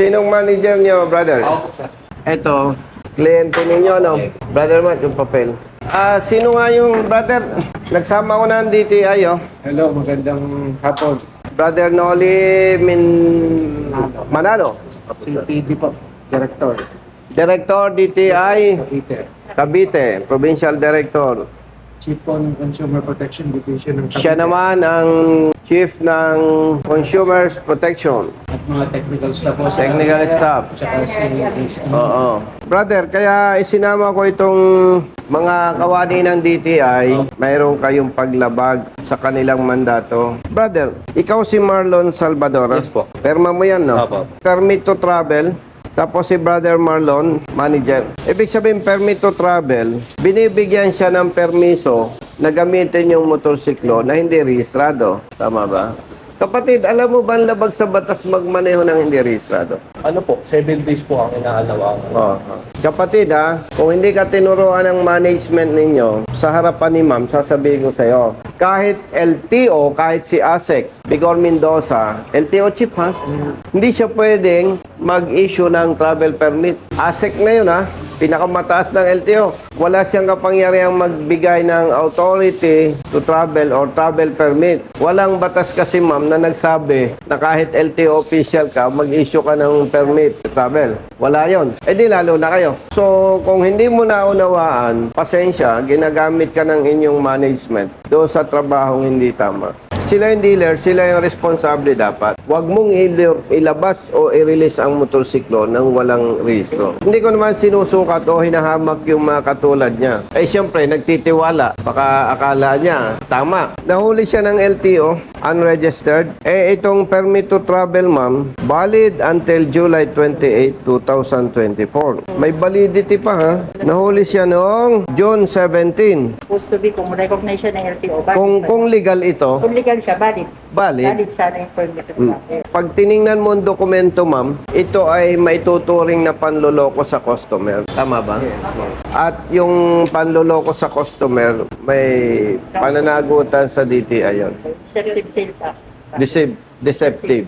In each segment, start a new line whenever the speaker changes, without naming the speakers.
Sinong manager niyo, brother?
Ako po, sir.
Ito, kliyente ninyo, no? Brother Matt, yung papel. Ah, sino nga yung brother? Nagsama ko na ang DTI, oh.
Hello, magandang hapon.
Brother Noli Min... Manalo.
Si PD po, Director.
Director DTI
Cavite.
Cavite, Provincial Director.
Chief on Consumer Protection Division ng Cavite.
Siya naman ang Chief ng Consumers Protection.
At mga technical staff po. sa-
Technical staff.
Tsaka si si-
Oo. Brother, kaya isinama ko itong mga kawani ng DTI, mayroon kayong paglabag sa kanilang mandato. Brother, ikaw si Marlon Salvador.
Yes po.
Perma mo yan, no?
Opo.
Permit to travel. Tapos si Brother Marlon, manager. Ibig sabihin, permit to travel, binibigyan siya ng permiso na gamitin yung motorsiklo na hindi rehistrado. Tama ba? Kapatid, alam mo ba ang labag sa batas magmaneho ng hindi rehistrado?
Ano po, 7 days po ang inaalawa.
Oh. Kapatid ha, kung hindi ka tinuruan ng management ninyo, sa harapan ni ma'am, sasabihin ko sa'yo, kahit LTO, kahit si ASEC, Bigor Mendoza, LTO chip ha, hindi siya pwedeng mag-issue ng travel permit. ASEC na yun ha, pinakamataas ng LTO. Wala siyang kapangyarihang magbigay ng authority to travel or travel permit. Walang batas kasi ma'am na nagsabi na kahit LTO official ka, mag-issue ka ng permit to travel. Wala yon. Eh di lalo na kayo. So kung hindi mo naunawaan, pasensya, ginagamit ka ng inyong management doon sa trabahong hindi tama. Sila yung dealer, sila yung responsable dapat. Huwag mong il- ilabas o i-release ang motorsiklo nang walang rehistro. Hindi ko naman sinusukat o hinahamak yung mga katulad niya. Eh siyempre, nagtitiwala. Baka akala niya, tama. Nahuli siya ng LTO, unregistered. Eh itong permit to travel ma'am, valid until July 28, 2024. May validity pa ha. Nahuli siya noong June 17.
supposed to be kung recognize siya ng LTO,
Kung, kung legal ito,
kung legal siya, valid.
valid.
Valid sana yung permit of
Mm.
travel.
Pag tiningnan mo ang dokumento, ma'am, ito ay maituturing na panloloko sa customer. Tama ba?
Yes, yes.
At yung panloloko sa customer, may pananagutan sa DTI yun.
Deceptive Sales Act.
Deceive, deceptive.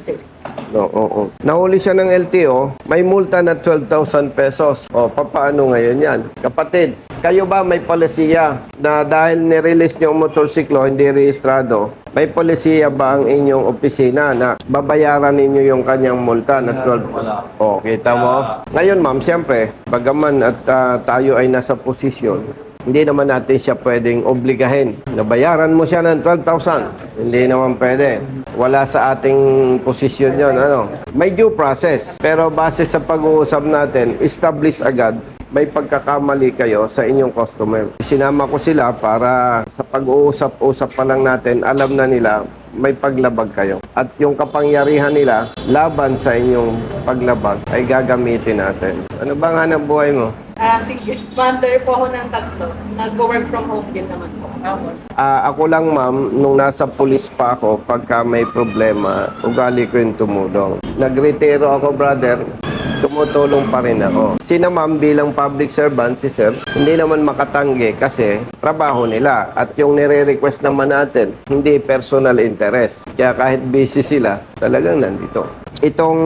No, oo. Nahuli siya ng LTO, may multa na 12,000 pesos. O, papaano ngayon yan? Kapatid, kayo ba may polisiya na dahil nirelease niyo ang motorsiklo, hindi rehistrado, may polisiya ba ang inyong opisina na babayaran ninyo yung kanyang multa na 12?
Wala.
O, kita mo? Ngayon, ma'am, siyempre, bagaman at ah, tayo ay nasa posisyon, hindi naman natin siya pwedeng obligahin. Nabayaran mo siya ng 12,000. Hindi naman pwede. Wala sa ating posisyon yon ano. May due process. Pero base sa pag-uusap natin, establish agad may pagkakamali kayo sa inyong customer. Sinama ko sila para sa pag-uusap-usap pa lang natin, alam na nila may paglabag kayo. At yung kapangyarihan nila laban sa inyong paglabag ay gagamitin natin. Ano bang hanap buhay mo?
Ah, sige. Mother po ako ng tatlo. Nag-work from home din naman po. Ako.
Ah, ako lang ma'am, nung nasa pulis pa ako, pagka may problema, ugali ko yung tumulong. Nagretiro ako brother, tumutulong pa rin ako. Sina ma'am bilang public servant, si sir, hindi naman makatanggi kasi trabaho nila. At yung nire-request naman natin, hindi personal interest. Kaya kahit busy sila, talagang nandito. Itong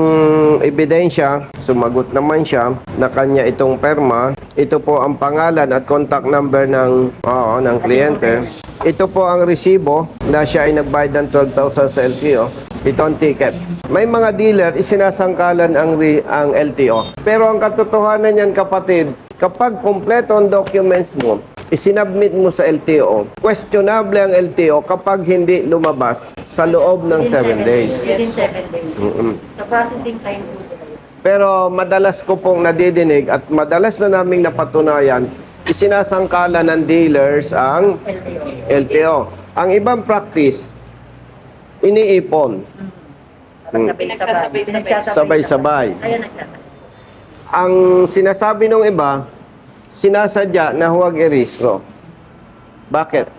ebidensya, sumagot naman siya na kanya itong perma. Ito po ang pangalan at contact number ng, oo, ng kliyente. Ito po ang resibo na siya ay nagbayad ng 12,000 sa LTO. Ito ang ticket. May mga dealer, isinasangkalan ang, re- ang LTO. Pero ang katotohanan niyan kapatid, kapag kompleto ang documents mo, isinabmit mo sa LTO, questionable ang LTO kapag hindi lumabas sa loob ng 7
Within seven
days.
Within 7 days.
Mm-mm.
The processing time po.
Pero madalas ko pong nadidinig at madalas na naming napatunayan, isinasangkala ng dealers ang
LTO.
Ang ibang practice, iniipon.
Sabay-sabay.
Sabay-sabay.
Nagtatag.
Ang sinasabi ng iba, sinasadya na huwag i-rehistro. Bakit?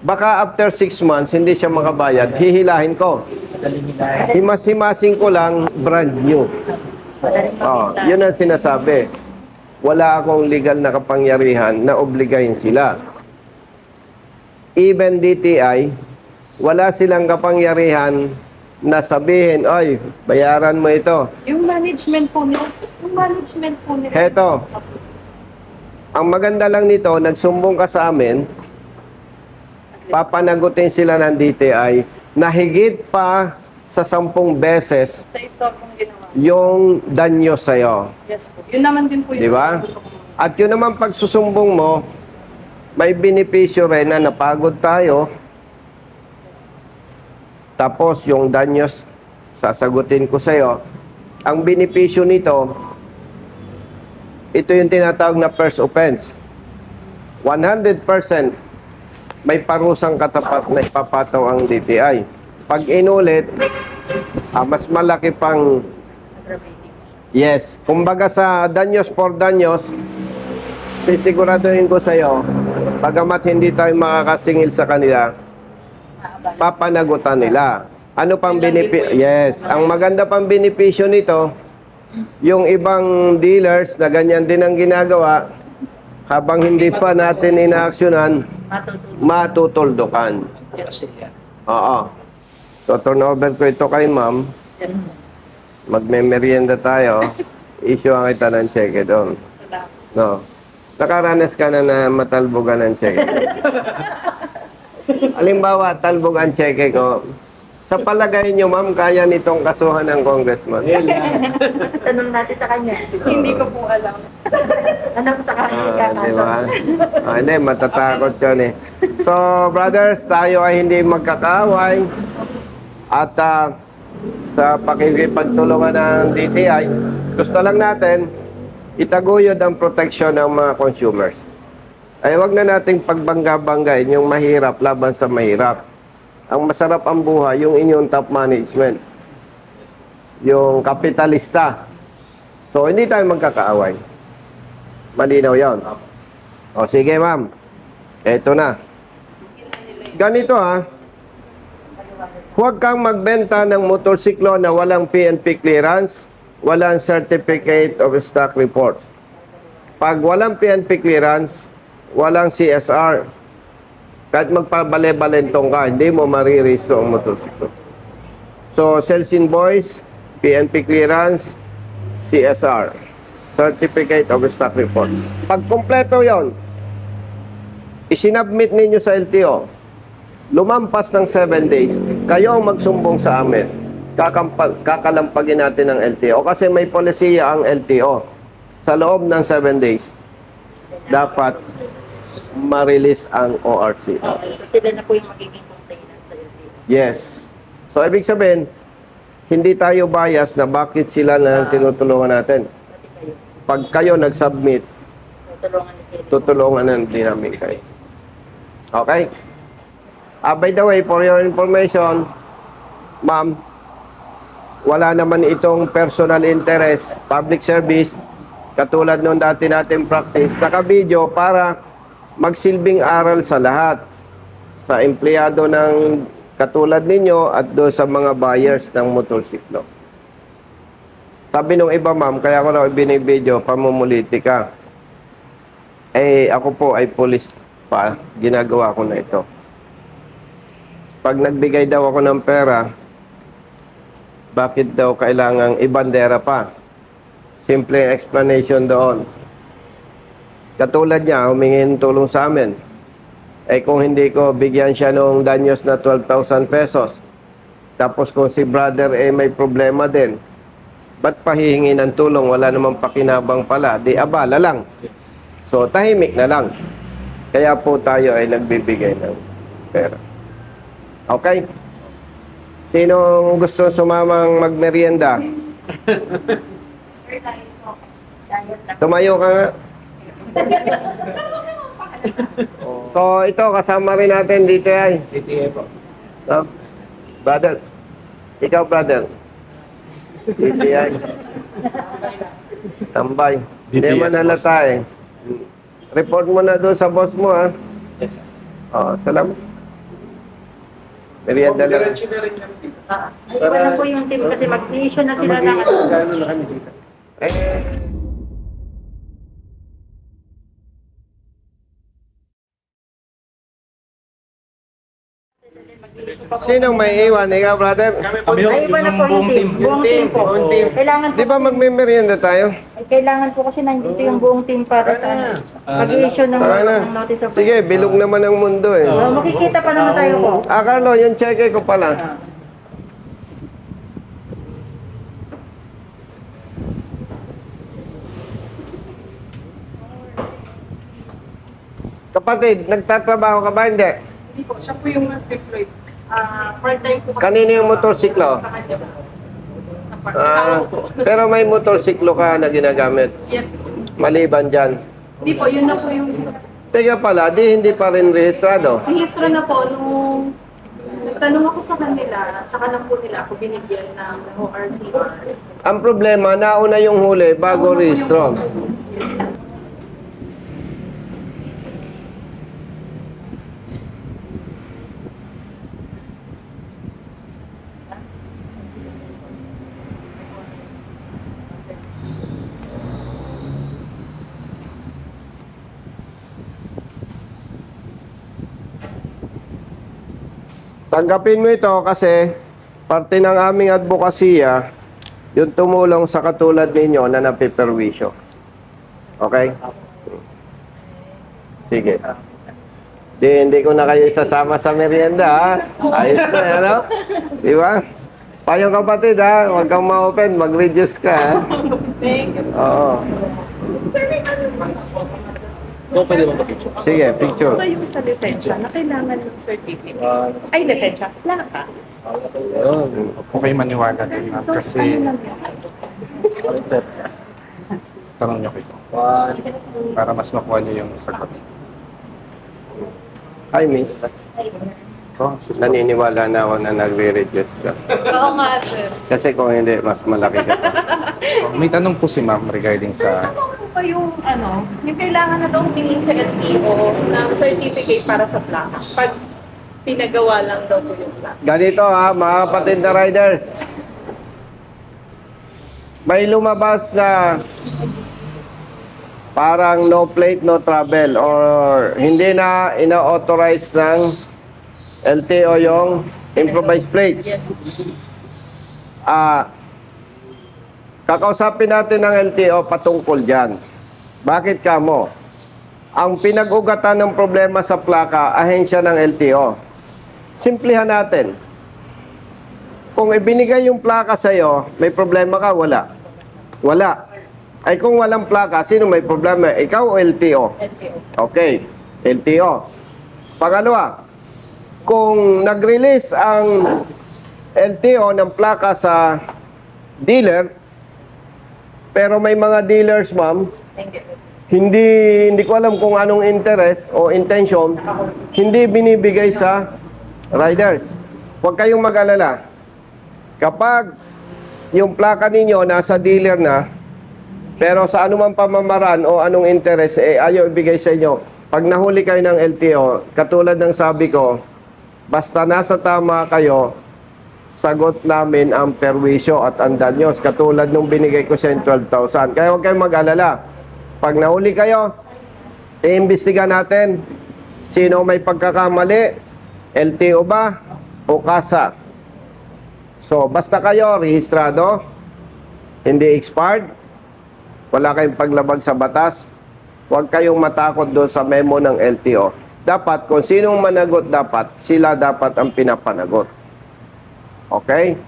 Baka after 6 months, hindi siya makabayad, hihilahin ko. Himas-himasing ko lang brand new. Oh, yun ang sinasabi. Wala akong legal na kapangyarihan na obligahin sila. Even DTI, wala silang kapangyarihan na sabihin, oy, bayaran mo ito.
Yung management po nila, yung management po nila.
Heto, ang maganda lang nito, nagsumbong ka sa amin, papanagutin sila ng DTI na higit pa sa sampung beses
Sa store pong ginawa.
yung danyo sa'yo.
Yes po. Yun naman din po yung
Di ba?
gusto ko.
At yun naman pagsusumbong mo, may benepisyo rin na napagod tayo. Tapos yung danyos, sasagutin ko sa'yo. Ang benepisyo nito, ito yung tinatawag na first offense. 100% may parusang katapat na ipapataw ang DTI. Pag inulit, ah, mas malaki pang. Yes. Kumbaga sa danyos for danyos, sisiguraduhin ko sa iyo, pagamat hindi tayo makakasingil sa kanila, papanagutan nila. Ano pang benepisyo? Yes. Ang maganda pang benepisyo nito, yung ibang dealers na ganyan din ang ginagawa, habang hindi pa natin inaaksyonan, matutuldukan. Oo. So, turn over ko ito kay ma'am.
Yes.
Magme-merienda tayo. Issue ang kita ng cheque doon. No. Nakaranas ka na na matalbogan ng cheque. Halimbawa, talbog ang cheque ko. Sa palagay nyo, ma'am, kaya nitong kasuhan ng congressman.
Tanong natin sa kanya.
Hindi ko po alam.
Ano sa kanya
Ah, di ba? Ah, hindi, matatakot yun eh. So, brothers, tayo ay hindi magkakaaway. At ah, sa pakikipagtulungan ng DTI, gusto lang natin itaguyod ang proteksyon ng mga consumers. Ay wag na nating pagbangga-banggain yung mahirap laban sa mahirap. Ang masarap ang buhay, yung inyong top management. Yung kapitalista. So, hindi tayo magkakaaway. Malinaw yon. O, sige ma'am. Eto na. Ganito ha. Huwag kang magbenta ng motorsiklo na walang PNP clearance, walang certificate of stock report. Pag walang PNP clearance, walang CSR. Kahit magpabale-balentong ka, hindi mo mariristo ang motorsiklo. So, sales invoice, PNP clearance, CSR. Certificate of Stock Report. Pag kumpleto yon, isinabmit ninyo sa LTO, lumampas ng 7 days, kayo ang magsumbong sa amin. Kakampa- kakalampagin natin ng LTO kasi may polisiya ang LTO. Sa loob ng 7 days, dapat ma-release ang ORC.
Okay, so sila na po yung magiging complainant sa LTO.
Yes. So, ibig sabihin, hindi tayo bias na bakit sila na tinutulungan natin.
Pati kayo.
Pag kayo nag-submit,
Tutulungan
tutulungan ng dynamic kayo. Okay? Ah, by the way, for your information, ma'am, wala naman itong personal interest, public service, katulad nung dati natin practice, naka-video para magsilbing aral sa lahat. Sa empleyado ng katulad ninyo at do sa mga buyers ng motorsiklo. Sabi nung iba, ma'am, kaya ko raw binibideo, pamumuliti ka. Eh, ako po ay police pa. Ginagawa ko na ito. Pag nagbigay daw ako ng pera, bakit daw kailangang ibandera pa? Simple explanation doon. Katulad niya, humingi ng tulong sa amin. Eh kung hindi ko bigyan siya ng danyos na 12,000 pesos, tapos kung si brother eh may problema din, ba't pahihingi ng tulong? Wala namang pakinabang pala. Di abala lang. So, tahimik na lang. Kaya po tayo ay nagbibigay ng pera. Okay? Sino gusto sumamang magmerienda? Tumayo ka nga. So, ito, kasama rin natin dito ay.
DTA po.
No? Brother. Ikaw, brother. DTI. Tambay. Hindi
DTS,
man halata eh. Report mo na doon sa boss mo, ha?
Yes, sir.
Oo, salamat. Merienda lang.
Diretso na rin kami dito.
Ah, ay, wala po yung team kasi mag-issue na sila ng ano.
Gano'n na kami dito.
Eh, Sinong may iwan? Ikaw, brother?
Kami yung,
Ay, iba na po yung team. Buong team po.
Buong team.
Kailangan po,
Di ba magme-merienda tayo?
ay, kailangan po kasi nandito yung buong team para sa ano, mag-issue ng,
Saka na.
ng notice of
Sige, bilog naman ang mundo eh.
So, makikita pa naman tayo po.
Ah, Carlo, yung cheque ko pala. Kapatid, nagtatrabaho ka ba? Hindi.
Hindi po, siya po yung mas deployed. Ah, part-time po.
Kanino yung motorsiklo?
Sa kanya po. Sa part
Ah, pero may motorsiklo ka na ginagamit.
Yes po.
Maliban dyan.
Hindi po, yun na po yung
Teka pala, di hindi pa rin rehistrado.
rehistro na po nung nagtanong ako sa kanila, tsaka lang po nila ako binigyan ng ORCR.
Ang problema, nauna yung huli bago rehistro. Tanggapin mo ito kasi parte ng aming advokasya yung tumulong sa katulad ninyo na napiperwisyo. Okay? Sige. Di, hindi ko na kayo isasama sa merienda, ha? Ayos na, ano? Di ba? Payong kapatid, ha? Huwag kang ma-open, mag-reduce ka, ha?
Thank you.
Oo.
No, pwede mo picture.
Sige, picture.
Ba yung sa lisensya na kailangan ng certificate? Ay, lisensya. Wala ka.
Okay maniwala din ma'am
So,
kasi
ano lang yun?
tanong niyo kito
One,
para mas makuha niyo yung sagot.
Hi, miss.
Ko, susunod.
Naniniwala na ako na nagre-reduce ka.
Oo nga, sir.
Kasi kung hindi, mas malaki ka.
Oh, May tanong po si ma'am regarding sa
Ano pa yung ano, yung kailangan na daw tingin sa LTO ng certificate para sa plaka. Pag pinagawa lang daw po yung plaka.
Ganito ha, mga kapatid na riders. May lumabas na parang no plate, no travel or hindi na ina-authorize ng LTO yung improvised plate.
Yes.
Ah, kakausapin natin ng LTO patungkol dyan. Bakit ka mo? Ang pinag-ugatan ng problema sa plaka, ahensya ng LTO. Simplihan natin. Kung ibinigay yung plaka sa'yo, may problema ka? Wala. Wala. Ay kung walang plaka, sino may problema? Ikaw o LTO?
LTO.
Okay, LTO. Pangalawa, kung nag-release ang LTO ng plaka sa dealer, pero may mga dealers, ma'am, hindi hindi ko alam kung anong interest o intention, hindi binibigay sa riders. Huwag kayong mag-alala. Kapag yung plaka ninyo nasa dealer na, pero sa anumang pamamaraan o anong interest, eh, ayaw ibigay sa inyo. Pag nahuli kayo ng LTO, katulad ng sabi ko, basta nasa tama kayo, sagot namin ang perwisyo at ang danyos. Katulad nung binigay ko sa inyo, 12,000. Kaya huwag kayong mag-alala. Pag nahuli kayo, iimbestiga natin sino may pagkakamali, LTO ba o kasa. So, basta kayo rehistrado, hindi expired, wala kayong paglabag sa batas, huwag kayong matakot doon sa memo ng LTO. Dapat, kung sinong managot dapat, sila dapat ang pinapanagot. Okay?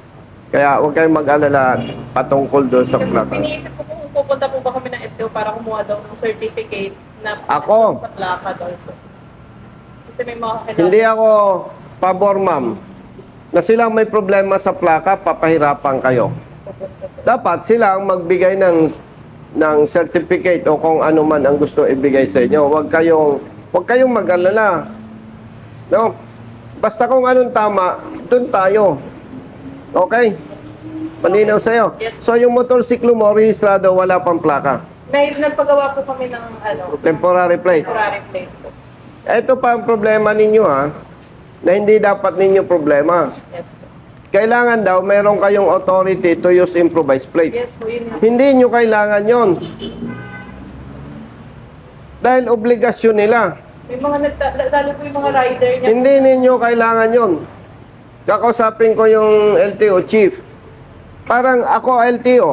Kaya huwag kayong mag-alala patungkol doon sa
Kasi
plaka.
piniisip ko kung pupunta po ba kami ng LTO para kumuha daw ng certificate na
Ako?
sa plaka daw po. Kasi may mga kakilala.
Hindi ako pabor, ma'am, na silang may problema sa plaka, papahirapan kayo.
pupunta sa
Dapat sila ang magbigay ng ng certificate o kung ano man ang gusto ibigay sa inyo. Huwag kayong huwag kayong mag-alala. No? Basta kung anong tama, doon tayo. Okay? Malinaw sa'yo.
Yes.
So yung motorsiklo mo, rehistrado, wala pang plaka.
May nagpagawa po kami ng ano,
Temporary plate.
temporary plate po.
Ito pa ang problema ninyo ha, na hindi dapat ninyo problema.
Yes po.
Kailangan daw meron kayong authority to use improvised plate.
Yes po, yun nga.
Hindi nyo kailangan yon. Dahil obligasyon nila.
May mga nagta- lalo po yung mga rider niya.
Hindi ninyo kailangan yon. Kakausapin ko yung LTO chief. Parang ako LTO.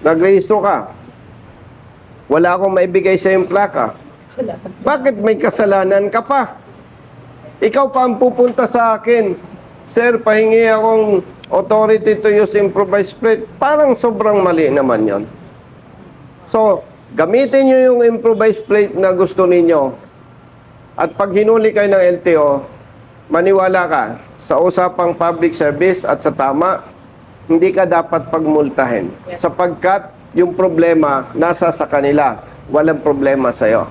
Nagrehistro ka. Wala akong maibigay sa yung plaka. Bakit may kasalanan ka pa? Ikaw pa ang pupunta sa akin. Sir, pahingi akong authority to use improvised plate. Parang sobrang mali naman yon. So, gamitin nyo yung improvised plate na gusto ninyo. At pag hinuli kayo ng LTO, maniwala ka sa usapang public service at sa tama, hindi ka dapat pagmultahin. Sapagkat yung problema nasa sa kanila. Walang problema sa'yo.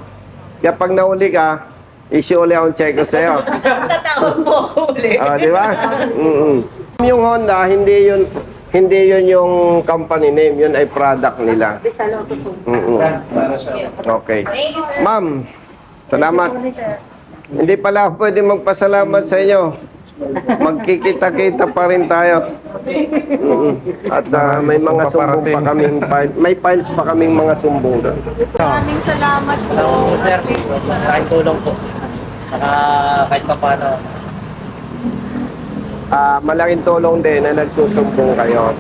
Kaya pag nahuli ka, issue ulit akong check ko sa'yo.
Tatawag mo ako ulit.
Ah, di ba? mm Yung Honda, hindi yun hindi yun yung company name, yun ay product nila. Mm-mm.
Para sa
Okay. Ma'am, salamat. Hindi pala ako pwede magpasalamat sa inyo. Magkikita-kita pa rin tayo. At ah, may mga sumbong pa kaming file. May files pa kaming mga sumbong doon.
Maraming salamat po.
Mo, sir, kahit tulong po. Saka kahit pa paano.
Ah, malaking tulong din na nagsusumbong kayo.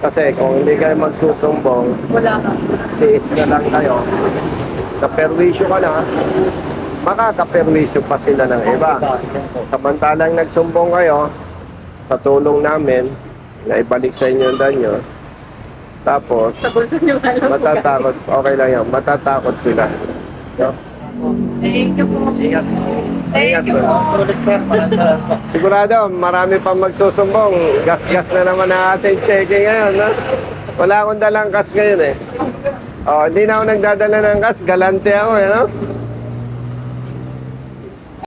Kasi kung hindi kayo magsusumbong,
Wala ka.
tiis na lang kayo. Kaperwisyo ka na, makakaperwisyo pa sila ng iba. Samantalang nagsumbong kayo, sa tulong namin, na ibalik sa inyo ang danyo, tapos,
Sa bulsa niyo alam po.
matatakot, okay lang yan, matatakot sila. No?
Thank you po.
Ingat.
Thank you po.
Sulit, sir. Maraming salamat.
Sigurado, marami pa magsusumbong. Gas-gas na naman ang ating checking ngayon. No? Wala akong dalang gas ngayon eh. Oh, hindi na ako nagdadala ng gas. Galante ako eh, no?